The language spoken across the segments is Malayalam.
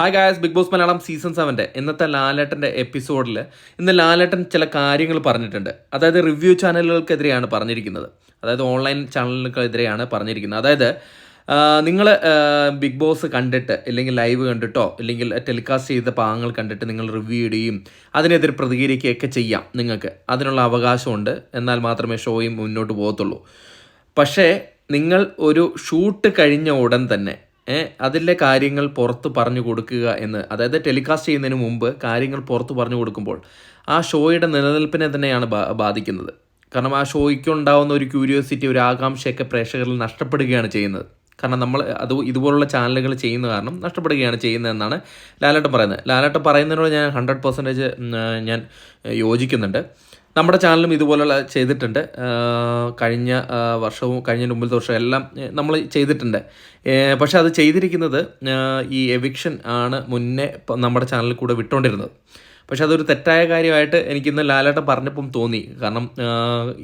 Hi guys big boss Malayalam season സെവന്റെ ഇന്നത്തെ ലാലേട്ടന്റെ എപ്പിസോഡിൽ ഇന്ന് ലാലേട്ടൻ ചില കാര്യങ്ങൾ പറഞ്ഞിട്ടുണ്ട്. അതായത് റിവ്യൂ ചാനലുകൾക്കെതിരെയാണ് പറഞ്ഞിരിക്കുന്നത്. അതായത് ഓൺലൈൻ ചാനലുകൾക്കെതിരെയാണ് പറഞ്ഞിരിക്കുന്നത്. അതായത് നിങ്ങൾ ബിഗ് ബോസ് കണ്ടിട്ട് ഇല്ലെങ്കിൽ ലൈവ് കണ്ടിട്ടോ ഇല്ലെങ്കിൽ ടെലികാസ്റ്റ് ചെയ്ത പാങ്ങൾ കണ്ടിട്ട് നിങ്ങൾ റിവ്യൂ ഇടുകയും അതിനെതിരെ പ്രതികരിക്കുകയൊക്കെ ചെയ്യാം നിങ്ങൾക്ക്. അതിനുള്ള അവകാശമുണ്ട്. എന്നാൽ മാത്രമേ ഷോയും മുന്നോട്ട് പോകത്തുള്ളൂ. പക്ഷേ നിങ്ങൾ ഒരു ഷൂട്ട് കഴിഞ്ഞ ഉടൻ തന്നെ അതിലെ കാര്യങ്ങൾ പുറത്ത് പറഞ്ഞു കൊടുക്കുക എന്ന്. അതായത് ടെലികാസ്റ്റ് ചെയ്യുന്നതിന് മുമ്പ് കാര്യങ്ങൾ പുറത്ത് പറഞ്ഞു കൊടുക്കുമ്പോൾ ആ ഷോയുടെ നിലനിൽപ്പിനെ തന്നെയാണ് ബാധിക്കുന്നത്. കാരണം ആ ഷോയ്ക്കുണ്ടാവുന്ന ഒരു ക്യൂരിയോസിറ്റി ഒരു ആകാംക്ഷയൊക്കെ പ്രേക്ഷകരിൽ നഷ്ടപ്പെടുകയാണ് ചെയ്യുന്നത്. കാരണം നമ്മൾ അത് ഇതുപോലുള്ള ചാനലുകൾ ചെയ്യുന്ന കാരണം നഷ്ടപ്പെടുകയാണ് ചെയ്യുന്നതെന്നാണ് ലാലേട്ടൻ പറയുന്നത്. ലാലേട്ടൻ പറയുന്നതിനോട് ഞാൻ ഹൺഡ്രഡ് പെർസെന്റേജ് ഞാൻ യോജിക്കുന്നുണ്ട്. നമ്മുടെ ചാനലും ഇതുപോലുള്ള ചെയ്തിട്ടുണ്ട്. കഴിഞ്ഞ വർഷവും കഴിഞ്ഞ മുമ്പിലത്തെ വർഷവും എല്ലാം നമ്മൾ ചെയ്തിട്ടുണ്ട്. പക്ഷേ അത് ചെയ്തിരിക്കുന്നത് ഈ എവിക്ഷൻ ആണ് മുന്നേ നമ്മുടെ ചാനലിൽ കൂടെ വിട്ടുകൊണ്ടിരുന്നത് പക്ഷെ അതൊരു തെറ്റായ കാര്യമായിട്ട് എനിക്കിന്ന് ലാലേട്ടൻ പറഞ്ഞപ്പം തോന്നി. കാരണം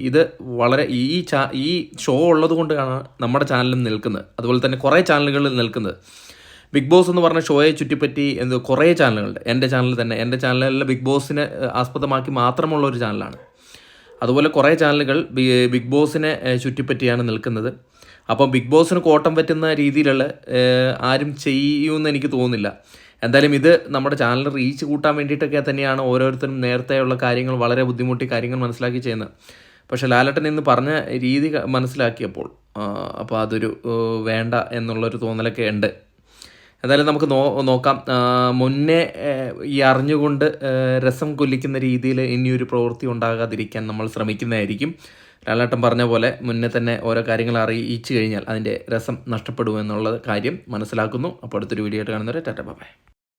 ഇത് വളരെ ഈ ചാ ഈ ഷോ ഉള്ളത് കൊണ്ടാണ് നമ്മുടെ ചാനലും നിൽക്കുന്നത്. അതുപോലെ തന്നെ കുറേ ചാനലുകളിൽ നിൽക്കുന്നത്. ബിഗ് ബോസ് എന്ന് പറഞ്ഞ ഷോയെ ചുറ്റിപ്പറ്റി എന്ത് കുറേ ചാനലുകളുണ്ട്. എന്റെ ചാനൽ തന്നെ. എന്റെ ചാനലിൽ ബിഗ് ബോസിനെ ആസ്പദമാക്കി മാത്രമുള്ള ഒരു ചാനലാണ് അതുപോലെ കുറേ ചാനലുകൾ ബിഗ് ബോസിനെ ചുറ്റിപ്പറ്റിയാണ് നിൽക്കുന്നത്. അപ്പോൾ ബിഗ് ബോസിന് കോട്ടം പറ്റുന്ന രീതിയിലുള്ള ആരും ചെയ്യുമെന്ന് എനിക്ക് തോന്നുന്നില്ല. എന്തായാലും ഇത് നമ്മുടെ ചാനൽ റീച്ച് കൂട്ടാൻ വേണ്ടിയിട്ടൊക്കെ തന്നെയാണ് ഓരോരുത്തരും നേരത്തെയുള്ള കാര്യങ്ങൾ വളരെ ബുദ്ധിമുട്ടി കാര്യങ്ങൾ മനസ്സിലാക്കി ചെയ്യുന്നത്. പക്ഷേ ലാലട്ടൻ ഇന്ന് പറഞ്ഞ രീതി മനസ്സിലാക്കിയപ്പോൾ അപ്പോൾ അതൊരു വേണ്ട എന്നുള്ളൊരു തോന്നലൊക്കെ ഉണ്ട്. എന്തായാലും നമുക്ക് നോ നോക്കാം. മുന്നേ ഈ അറിഞ്ഞുകൊണ്ട് രസം കൊല്ലിക്കുന്ന രീതിയിൽ ഇനിയൊരു പ്രവൃത്തി ഉണ്ടാകാതിരിക്കാൻ നമ്മൾ ശ്രമിക്കുന്നതായിരിക്കും. ലാലാട്ടം പറഞ്ഞ പോലെ മുന്നേ തന്നെ ഓരോ കാര്യങ്ങൾ അറിയിച്ചു കഴിഞ്ഞാൽ അതിന്റെ രസം നഷ്ടപ്പെടുമെന്നുള്ള കാര്യം മനസ്സിലാക്കുന്നു. അപ്പോൾ അടുത്തൊരു വീഡിയോ ആയിട്ട് കാണുന്നവരെ ടാറ്റ ബൈ.